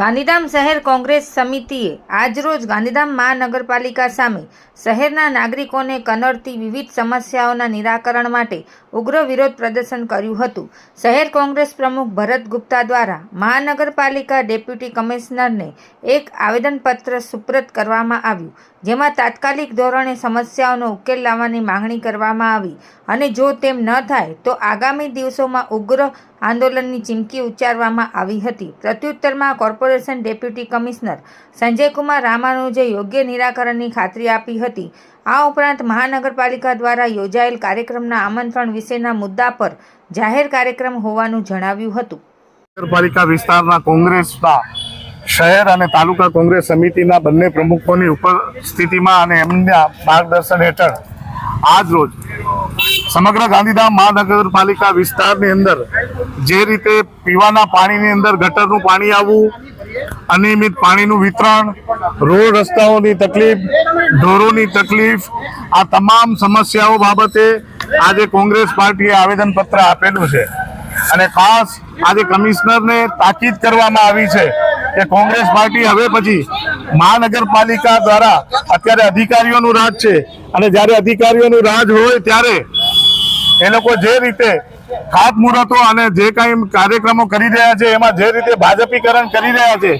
ગાંધીધામ શહેર કોંગ્રેસ સમિતિએ આજરોજ ગાંધીધામ મહાનગરપાલિકા સામે શહેરના નાગરિકોને કનડતી વિવિધ સમસ્યાઓના નિરાકરણ માટે ઉગ્ર વિરોધ પ્રદર્શન કર્યું હતું. શહેર કોંગ્રેસ પ્રમુખ ભરત ગુપ્તા દ્વારા મહાનગરપાલિકા ડેપ્યુટી કમિશનરને એક આવેદનપત્ર સુપ્રત કરવામાં આવ્યું, જેમાં તાત્કાલિક ધોરણે સમસ્યાઓનો ઉકેલ લાવવાની માંગણી કરવામાં આવી. અને જો તેમ ન થાય, તો આગામી દિવસોમાં ઉગ્ર આંદોલનની ચીમકી ઉચ્ચારવામાં આવી હતી. પ્રત્યુત્તરમાં કોર્પોરેશન ડેપ્યુટી કમિશનર સંજયકુમાર રામાનુજે યોગ્ય નિરાકરણની ખાતરી આપી હતી. આ ઉપરાંત મહાનગરપાલિકા દ્વારા યોજાયેલ કાર્યક્રમના આમંત્રણ વિશેના મુદ્દા પર જાહેર કાર્યક્રમ હોવાનું જણાવ્યું હતું. નગરપાલિકા વિસ્તારના કોંગ્રેસના શહેર અને તાલુકા કોંગ્રેસ સમિતિના બંને પ્રમુખોની ઉપસ્થિતિમાં અને એમના માર્ગદર્શન હેઠળ આજ રોજ સમગ્ર ગાંધીધામ મહાનગરપાલિકા વિસ્તારની અંદર જે રીતે પીવાના પાણીની અંદર ગટરનું પાણી આવવું, અનિયમિત પાણીનું વિતરણ, રોડ રસ્તાઓની તકલીફ, ઢોરોની તકલીફ, આ તમામ સમસ્યાઓ બાબતે આજે કોંગ્રેસ પાર્ટીએ આવેદનપત્ર આપેલું છે. અને ખાસ આજે કમિશનરને તાકીદ કરવામાં આવી છે કે કોંગ્રેસ પાર્ટી હવે પછી મહાનગરપાલિકા દ્વારા અત્યારે અધિકારીઓનું રાજ છે. અને જ્યારે અધિકારીઓનું રાજ હોય ત્યારે એ લોકો જે રીતે ખાતમુહૂર્તો અને જે કાંઈ કાર્યક્રમો કરી રહ્યા છે, એમાં જે રીતે ભાજપીકરણ કરી રહ્યા છે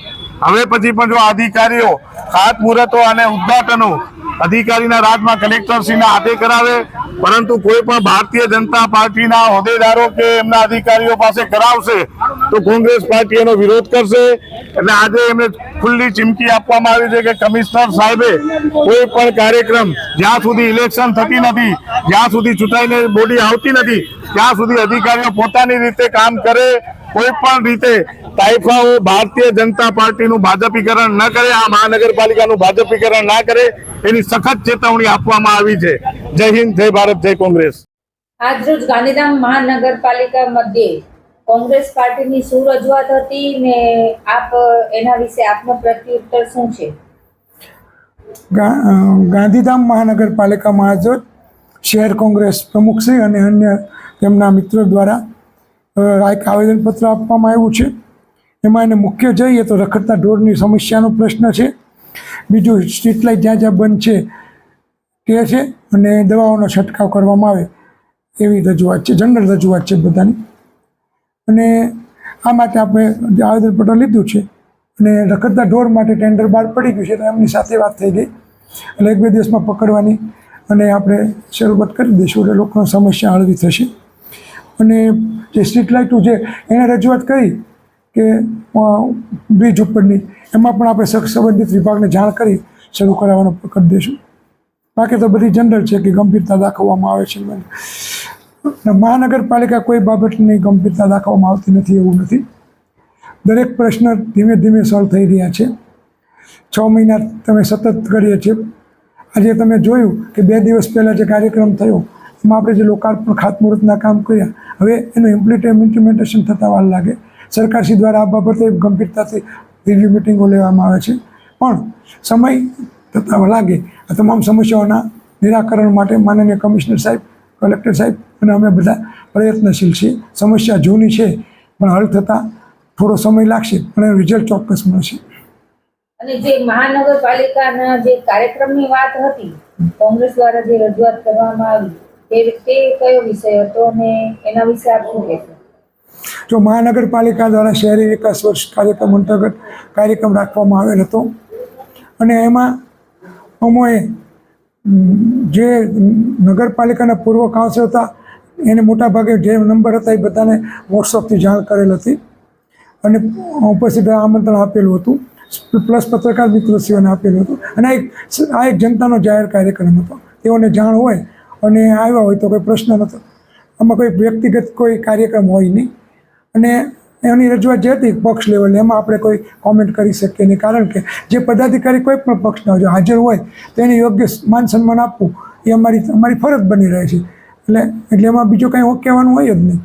હવે પછી પણ જો અધિકારીઓ ખાતમુહૂર્તો અને ઉદઘાટનો અધિકારીના રાજમાં કલેક્ટરશ્રીના હાથે કરાવે, પરંતુ કોઈ પણ ભારતીય જનતા પાર્ટીના હોદ્દેદારો કે એમના અધિકારીઓ પાસે કરાવશે, તો કોંગ્રેસ પાર્ટી એનો વિરોધ કરશે. એટલે આજે એમને ખુલ્લી ચીમકી આપવામાં આવી છે કે કમિશનર સાહેબે કોઈ પણ કાર્યક્રમ જ્યાં સુધી ઇલેક્શન થતી નથી, જ્યાં સુધી ચૂંટાઈને બોડી આવતી નથી, ત્યાં સુધી અધિકારીઓ પોતાની રીતે કામ કરે, કોઈ પણ રીતે તાઇફાઓ ભારતીય જનતા પાર્ટીનું ભાજપીકરણ ન કરે આ મહાનગરપાલિકાનું ભાજપીકરણ ના કરે એની સખત ચેતવણી આપવામાં આવી છે. જય હિન્દ જય ભારત જય કોંગ્રેસ. આજરોજ ગાંધીધામ મહાનગરપાલિકા મધ્યે કોંગ્રેસ પાર્ટીની શું રજૂઆત હતી ને આપ એના વિશે આપનો પ્રત્યુત્તર શું છે? ગાંધીધામ મહાનગરપાલિકામાં આજ શહેર કોંગ્રેસ પ્રમુખશ્રી અને અન્ય તેમના મિત્રો દ્વારા એક આવેદનપત્ર આપવામાં આવ્યું છે. એમાં એને મુખ્ય જઈએ તો રખડતા ઢોરની સમસ્યાનો પ્રશ્ન છે. બીજું સ્ટ્રીટ લાઇટ જ્યાં જ્યાં બંધ છે તે છે, અને દવાઓનો છંટકાવ કરવામાં આવે, એવી રજૂઆત છે, જનરલ રજૂઆત છે બધાની. અને આ માટે આપણે આવેદનપત્ર લીધું છે, અને રખડતા ઢોર માટે ટેન્ડર બહાર પડી ગયું છે, તો એમની સાથે વાત થઈ ગઈ. એટલે એક બે દિવસમાં પકડવાની, અને આપણે શરૂઆત કરી દઈશું, એટલે લોકોની સમસ્યા હળવી થશે. અને જે સ્ટ્રીટ લાઇટો છે એને રજૂઆત કરી કે બ્રિજ ઉપરની. એમાં પણ આપણે સંબંધિત વિભાગને જાણ કરી શરૂ કરાવવાનો કરી દઈશું. બાકી તો બધી જનરલ છે કે ગંભીરતા દાખવવામાં આવે છે મહાનગરપાલિકા કોઈ બાબતની ગંભીરતા દાખવવામાં આવતી નથી એવું નથી. દરેક પ્રશ્ન ધીમે ધીમે સોલ્વ થઈ રહ્યા છે. છ મહિના તમે સતત કરીએ છીએ. આજે તમે જોયું કે બે દિવસ પહેલાં જે કાર્યક્રમ થયો, એમાં આપણે જે લોકાર્પણ ખાતમુહૂર્તના કામ કર્યા, હવે એનું ઇમ્પ્લિટેમ ઇમ્પ્લિમેન્ટેશન થતાં વાર લાગે. સરકારશ્રી દ્વારા આ બાબતે ગંભીરતાથી રિવ્યુ મિટિંગો લેવામાં આવે છે. પણ સમય થતાં લાગે આ તમામ સમસ્યાઓના નિરાકરણ માટે માનનીય કમિશનર સાહેબ, કલેક્ટર સાહેબ અને અમે બધા પ્રયત્નશીલ છીએ. સમસ્યા જૂની છે, પણ હલ થતાં થોડો સમય લાગશે પણ રિઝલ્ટ ચોક્કસ મળશે. અને જે મહાનગરપાલિકાના જે કાર્યક્રમની વાત હતી, કોંગ્રેસ દ્વારા જે રજૂઆત કરવામાં આવી, તે કયો વિષય હતો અને એના વિશે આપ શું જો મહાનગરપાલિકા દ્વારા શહેરી વિકાસ વર્ષ કાર્યક્રમ અંતર્ગત કાર્યક્રમ રાખવામાં આવેલ હતો. અને એમાં અમોએ જે નગરપાલિકાના પૂર્વ કાઉન્સિલ હતા, એને મોટાભાગે જે નંબર હતા એ બધાને વોટ્સઅપથી જાણ કરેલ હતી. અને ઉપસ્થિત આમંત્રણ આપેલું હતું. પ્લસ પત્રકાર મિત્રશ્રીઓને આપેલું હતું. અને એક, આ એક જનતાનો જાહેર કાર્યક્રમ હતો. તેઓને જાણ હોય અને આવ્યા હોય તો કોઈ પ્રશ્ન નહોતો આમાં કોઈ વ્યક્તિગત કોઈ કાર્યક્રમ હોય નહીં. અને એની રજૂઆત જે હતી પક્ષ લેવલે એમાં આપણે કોઈ કોમેન્ટ કરી શકીએ નહીં. કારણ કે જે પદાધિકારી કોઈ પણ પક્ષના જો હાજર હોય, તો એને યોગ્ય માન સન્માન આપવું એ અમારી અમારી ફરજ બની રહે છે. એટલે એટલે એમાં બીજું કંઈ કહેવાનું હોય જ નહીં.